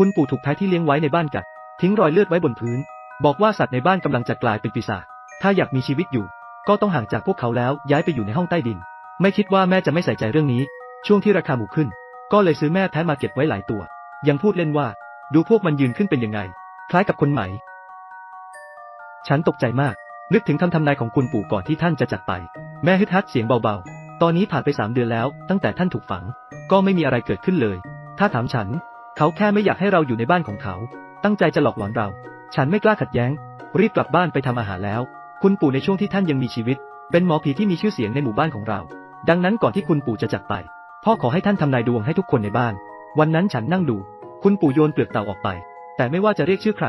คุณปู่ถูกแพะที่เลี้ยงไว้ในบ้านกัด ทิ้งรอยเลือดไว้บนพื้น บอกว่าสัตว์ในบ้านกำลังจะกลายเป็นปีศาจถ้าอยากมีชีวิตอยู่ ก็ต้องห่างจากพวกเขาแล้วย้ายไปอยู่ในห้องใต้ดิน ไม่คิดว่าแม่จะไม่ใส่ใจเรื่องนี้ ช่วงที่ราคาหมูขึ้น ก็เลยซื้อแม่แพะมาเก็บไว้หลายตัว ยังพูดเล่นว่า ดูพวกมันยืนขึ้นเป็นยังไง คล้ายกับคนใหม่ ฉันตกใจมาก นึกถึงคำทำนายของคุณปู่ก่อนที่ท่านจะจากไป แม่ฮึดฮัดเสียงเบาๆ ตอนนี้ผ่านไปสามเดือนแล้ว ตั้งแต่ท่านถูกฝัง ก็ไม่มีอะไรเกิดขึ้นเลย ถ้าถามฉัน เขาแค่ไม่อยากให้เราอยู่ในบ้านของเขา ตั้งใจจะหลอกหลอนเรา ฉันไม่กล้าขัดแย้ง รีบกลับบ้านไปทำอาหารแล้ว คุณปู่ในช่วงที่ท่านยังมีชีวิต เป็นหมอผีที่มีชื่อเสียงในหมู่บ้านของเรา ดังนั้นก่อนที่คุณปู่จะจากไป พ่อขอให้ท่านทำนายดวงให้ทุกคนในบ้าน วันนั้นฉันนั่งดู คุณปู่โยนเปลือกเต่าออกไป แต่ไม่ว่าจะเรียกชื่อใคร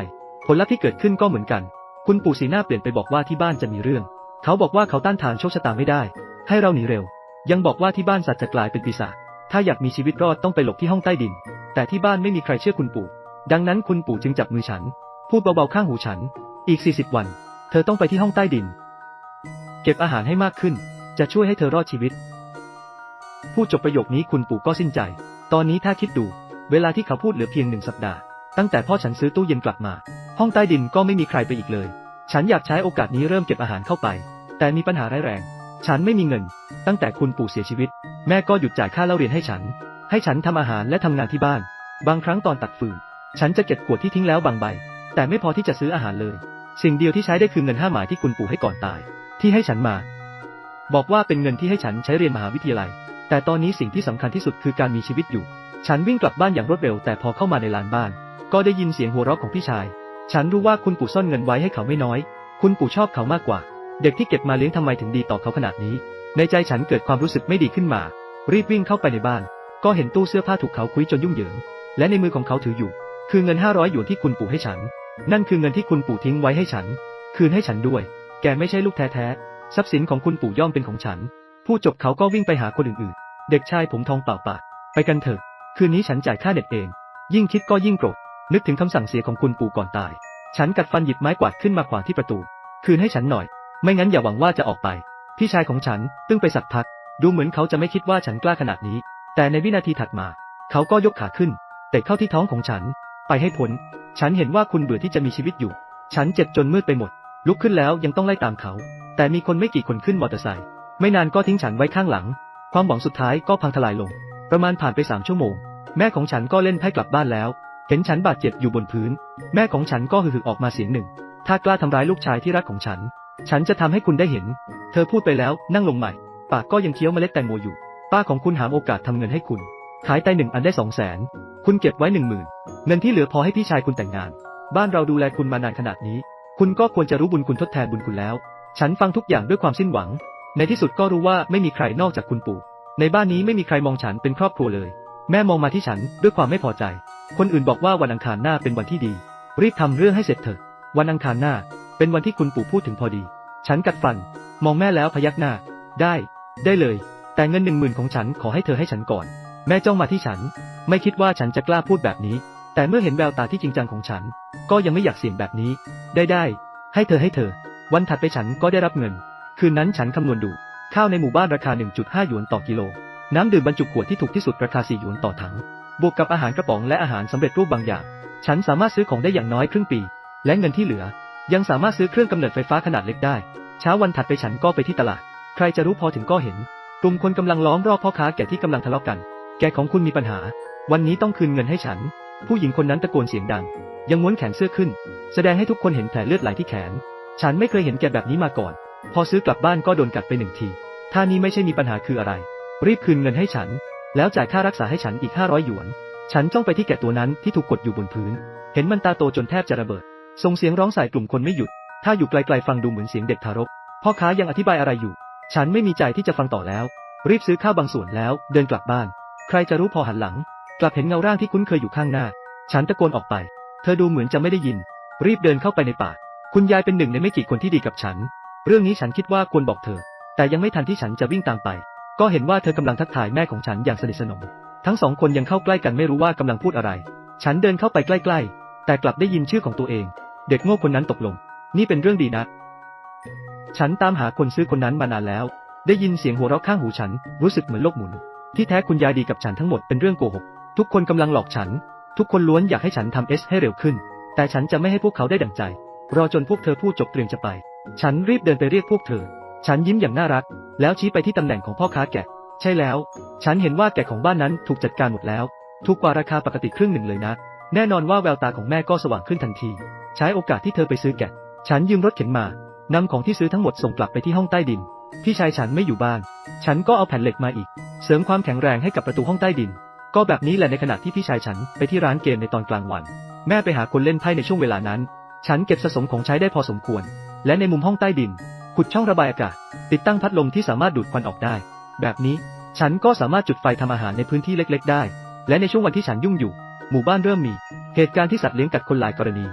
ผลลัพธ์ที่เกิดขึ้นก็เหมือนกัน คุณปู่สีหน้าเปลี่ยนไปบอกว่าที่บ้านจะมีเรื่อง เขาบอกว่าเขาต้านทานโชคชะตาไม่ได้ ให้เราหนีเร็ว ยังบอกว่าที่บ้านสัตว์จะกลายเป็นปีศาจถ้าอยากมีชีวิตรอดต้องไปหลบที่ห้องใต้ดิน แต่ที่บ้านไม่มีใครเชื่อคุณปู่ ดังนั้นคุณปู่จึงจับมือฉัน พูดเบาๆข้างหูฉัน อีก 40 วัน เธอต้องไปที่ห้องใต้ดิน เก็บอาหารให้มากขึ้น จะช่วยให้เธอรอดชีวิต พูดจบประโยคนี้คุณปู่ก็สิ้นใจ ตอนนี้ถ้าคิดดู เวลาที่เขาพูดเหลือเพียงหนึ่งสัปดาห์ ตั้งแต่พ่อฉันซื้อตู้เย็นกลับมา ห้องใต้ดินก็ไม่มีใครไปอีกเลย ฉันอยากใช้โอกาสนี้เริ่มเก็บอาหารเข้าไป แต่มีปัญหาร้ายแรง ฉันไม่มีเงิน ตั้งแต่คุณปู่เสียชีวิต แม่ก็หยุดจ่ายค่าเล่าเรียนให้ฉัน ให้ฉันทำอาหารและทำงานที่บ้าน บางครั้งตอนตัดฟืน ฉันจะเก็บขวดที่ทิ้งแล้วบางใบ แต่ไม่พอที่จะซื้ออาหารเลย สิ่งเดียวที่ใช้ได้คือเงินห้าหมายที่คุณปู่ให้ก่อนตาย ที่ให้ฉันมา บอกว่าเป็นเงินที่ให้ฉันใช้เรียนมหาวิทยาลัย แต่ตอนนี้สิ่งที่สำคัญที่สุดคือการมีชีวิตอยู่ ฉันวิ่งกลับบ้านอย่างรวดเร็ว แต่พอเข้ามาในลานบ้าน ก็ได้ยินเสียงหัวเราะของพี่ชาย ฉันรู้ว่าคุณปู่ซ่อนเงินไว้ให้เขาไม่น้อย คุณปู่ชอบเขามากกว่า เด็กที่เก็บมาเลี้ยงทำไมถึงดีต่อเขาขนาดนี้ ในใจฉันเกิดความรู้สึกไม่ดีขึ้นมา รีบวิ่งเข้าไปในบ้าน ก็เห็นตู้เสื้อผ้าถูกเขาคุยจนยุ่งเหยิง และในมือของเขาถืออยู่ คือเงินห้าร้อยหยวนที่คุณปู่ให้ฉัน นั่นคือเงินที่คุณปู่ทิ้งไว้ให้ฉัน คืนให้ฉันด้วย แกไม่ใช่ลูกแท้ๆ ทรัพย์สินของคุณปู่ย่อมเป็นของฉันพูดจบเขาก็วิ่งไปหาคนอื่นๆ เด็กชายผมทองเปล่าปากไปกันเถอะ คืนนี้ฉันจ่ายค่าเน็ตเอง ยิ่งคิดก็ยิ่งโกรธ นึกถึงคำสั่งเสียของคุณปู่ก่อนตาย ฉันกัดฟันหยิบไม้กวาดขึ้นมาขวางที่ประตู คืนให้ฉันหน่อย ไม่งั้นอย่าหวังว่าจะออกไป พี่ชายของฉันตึ้งไปสักพัก ดูเหมือนเขาจะไม่คิดว่าฉันกล้าขนาดนี้ แต่ในวินาทีถัดมา เขาก็ยกขาขึ้น เตะเข้าที่ท้องของฉัน ไปให้พ้น ฉันเห็นว่าคุณเบื่อที่จะมีชีวิตอยู่ ฉันเจ็บจนมืดไปหมด ลุกขึ้นแล้วยังต้องไล่ตามเขา แต่มีคนไม่กี่คนขึ้นมอเตอร์ไซค์ ไม่นานก็ทิ้งฉันไว้ข้างหลัง ความหวังสุดท้ายก็พังทลายลง ประมาณผ่านไปสามชั่วโมง แม่ของฉันก็เล่นไพ่กลับบ้านแล้ว เห็นฉันบาดเจ็บอยู่บนพื้น แม่ของฉันก็ฮึกๆออกมาเสียงหนึ่ง ถ้ากล้าทำร้ายลูกชายที่รักของฉัน ฉันจะทำให้คุณได้เห็น เธอพูดไปแล้วนั่งลงใหม่ ปากก็ยังเคี้ยวเมล็ดแตงโมอยู่ ป้าของคุณหาโอกาสทำเงินให้คุณ ขายไตหนึ่งอันได้สองแสนคุณเก็บไว้หนึ่งหมื่นเงินที่เหลือพอให้พี่ชายคุณแต่งงาน บ้านเราดูแลคุณมานานขนาดนี้ คุณก็ควรจะรู้บุญคุณทดแทนบุญคุณแล้ว ฉันฟังทุกอย่างด้วยความสิ้นหวัง ในที่สุดก็รู้ว่าไม่มีใครนอกจากคุณปู่ ในบ้านนี้ไม่มีใครมองฉันเป็นครอบครัวเลย แม่มองมาที่ฉันด้วยความไม่พอใจ คนอื่นบอกว่าวันอังคารหน้าเป็นวันที่ดี รีบทำเรื่องให้เสร็จเถอะ วันอังคารหน้า เป็นวันที่คุณปู่พูดถึงพอดี ฉันกัดฟัน มองแม่แล้วพยักหน้า ได้ ได้เลย แต่เงินหนึ่งหมื่นของฉันขอให้เธอให้ฉันก่อน แม่จ้องมาที่ฉัน ไม่คิดว่าฉันจะกล้าพูดแบบนี้ แต่เมื่อเห็นแววตาที่จริงจังของฉัน ก็ยังไม่อยากเสี่ยงแบบนี้ ได้ได้ ให้เธอให้เธอ วันถัดไปฉันก็ได้รับเงิน คืนนั้นฉันคำนวณดู ข้าวในหมู่บ้านราคา 1.5 หยวนต่อกิโล น้ำดื่มบรรจุขวดที่ถูกที่สุดราคา 4 หยวนต่อถัง บวกกับอาหารกระป๋องและอาหารสำเร็จรูปบางอย่าง ฉันสามารถซื้อของได้อย่างน้อยครึ่งปี และเงินที่เหลือ ยังสามารถซื้อเครื่องกำเนิดไฟฟ้าขนาดเล็กได้ เช้าวันถัดไปฉันก็ไปที่ตลาด ใครจะรู้พอถึงก็เห็น กลุ่มคนกำลังล้อมรอบพ่อค้าแก่ที่กำลังทะเลาะกัน แกของคุณมีปัญหา วันนี้ต้องคืนเงินให้ฉัน ผู้หญิงคนนั้นตะโกนเสียงดัง ยังม้วนแขนเสื้อขึ้น แสดงให้ทุกคนเห็นแผลเลือดไหลที่แขน ฉันไม่เคยเห็นแกแบบนี้มาก่อน พอซื้อกลับบ้านก็โดนกัดไปหนึ่งทีถ้านี้ไม่ใช่มีปัญหาคืออะไร รีบคืนเงินให้ฉัน แล้วจ่ายค่ารักษาให้ฉันอีก500หยวน ฉันจ้องไปที่แกตัวนั้นที่ถูกกดอยู่บนพื้น เห็นมันตาโตจนแทบจะระเบิด ส่งเสียงร้องใส่กลุ่มคนไม่หยุด ถ้าอยู่ไกลๆฟังดูเหมือนเสียงเด็กทารก พ่อค้ายังอธิบายอะไรอยู่ ฉันไม่มีใจที่จะฟังต่อแล้ว รีบซื้อข้าวบางส่วนแล้วเดินกลับบ้าน ใครจะรู้พอหันหลัง กลับเห็นเงาร่างที่คุ้นเคยอยู่ข้างหน้า ฉันตะโกนออกไป เธอดูเหมือนจะไม่ได้ยิน รีบเดินเข้าไปในป่า คุณยายเป็นหนึ่งในไม่กี่คนที่ดีกับฉัน เรื่องนี้ฉันคิดว่าควรบอกเธอ แต่ยังไม่ทันที่ฉันจะวิ่งตามไป ก็เห็นว่าเธอกำลังทักทายแม่ของฉันอย่างสนิทสนม ทั้งสองคนยังเข้าใกล้กันไม่รู้ว่ากำลังพูดอะไร ฉันเดินเข้าไปใกล้ ๆ แต่กลับได้ยินชื่อของตัวเอง เด็กโง่คนนั้นตกลง นี่เป็นเรื่องดีนะ ฉันตามหาคนซื้อคนนั้นมานานแล้ว ได้ยินเสียงหัวเราะข้างหูฉัน รู้สึกเหมือนโลกหมุน ที่แท้คุณยายดีกับฉันทั้งหมดเป็นเรื่องโกหก ทุกคนกำลังหลอกฉัน ทุกคนล้วนอยากให้ฉันทำเอสให้เร็วขึ้น แต่ฉันจะไม่ให้พวกเขาได้ดั่งใจ รอจนพวกเธอพูดจบเตรียมจะไป ฉันรีบเดินไปเรียกพวกเธอ ฉันยิ้มอย่างน่ารัก แล้วชี้ไปที่ตำแหน่งของพ่อค้าแกะ ใช่แล้ว ฉันเห็นว่าแกะของบ้านนั้นถูกจัดการหมดแล้ว ถูกกว่าราคาปกติครึ่งหนึ่งเลยนะ แน่นอนว่าแววตาของแม่ก็สว่างขึ้นทันที ใช้โอกาสที่เธอไปซื้อแกะ ฉันยืมรถเข็นมา นำของที่ซื้อทั้งหมดส่งกลับไปที่ห้องใต้ดิน พี่ชายฉันไม่อยู่บ้าน ฉันก็เอาแผ่นเหล็กมาอีก เสริมความแข็งแรงให้กับประตูห้องใต้ดิน ก็แบบนี้แหละในขณะที่พี่ชายฉันไปที่ร้านเกมในตอนกลางวัน แม่ไปหาคนเล่นไพ่ในช่วงเวลานั้น ฉันเก็บสะสมของใช้ได้พอสมควร และในมุมห้องใต้ดิน ขุดช่องระบายอากาศ ติดตั้งพัดลมที่สามารถดูดควันออกได้ แบบนี้ฉันก็สามารถจุดไฟทำอาหารในพื้นที่เล็ก ๆ ได้ และในช่วงวันที่ฉันยุ่งอยู่ หมู่บ้านเริ่มมี เหตุการณ์ที่สัตว์เลี้ยงกัดคนหลายกรณี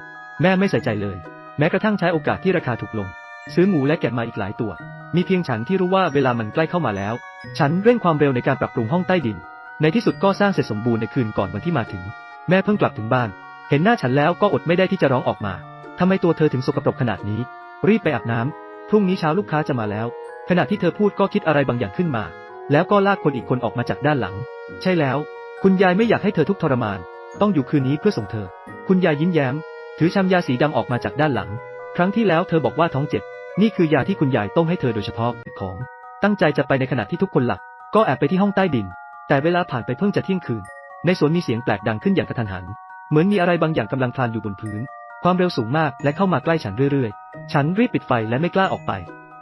แม่ไม่ใส่ใจเลย แม้กระทั่งใช้โอกาสที่ราคาถูกลง ซื้อหมูและแกะมาอีกหลายตัว มีเพียงฉันที่รู้ว่าเวลามันใกล้เข้ามาแล้ว ฉันเร่งความเร็วในการปรับปรุงห้องใต้ดิน ในที่สุดก็สร้างเสร็จสมบูรณ์ในคืนก่อนวันที่มาถึง แม่เพิ่งกลับถึงบ้าน เห็นหน้าฉันแล้วก็อดไม่ได้ที่จะร้องออกมาทำไมตัวเธอถึงสกปรกขนาดนี้ รีบไปอาบน้ำพรุ่งนี้เช้าลูกค้าจะมาแล้ว ขณะที่เธอพูดก็คิดอะไรบางอย่างขึ้นมา แล้วก็ลากคนอีกคนออกมาจากด้านหลัง ใช่แล้ว คุณยายไม่อยากให้เธอทุกข์ทรมาน ต้องอยู่คืนนี้เพื่อส่งเธอ คุณยายยิ้มแย้ม ถือชามยาสีดำออกมาจากด้านหลัง ครั้งที่แล้วเธอบอกว่าท้องเจ็บ นี่คือยาที่คุณยายต้มให้เธอโดยเฉพาะของ ตั้งใจจะไปในขณะที่ทุกคนหลับ ก็แอบไปที่ห้องใต้ดิน แต่เวลาผ่านไปเพิ่งจะเที่ยงคืน ในสวนมีเสียงแปลกดังขึ้นอย่างกระทันหัน เหมือนมีอะไรบางอย่างกำลังคลานอยู่บนพื้น ความเร็วสูงมากและเข้ามาใกล้ฉันเรื่อยๆ ฉันรีบปิดไฟและไม่กล้าออกไป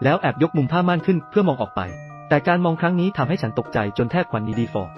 แล้วแอบยกมุมผ้าม่านขึ้นเพื่อมองออกไป แต่การมองครั้งนี้ทำให้ฉันตกใจจนแทบควันนีดีฟอร์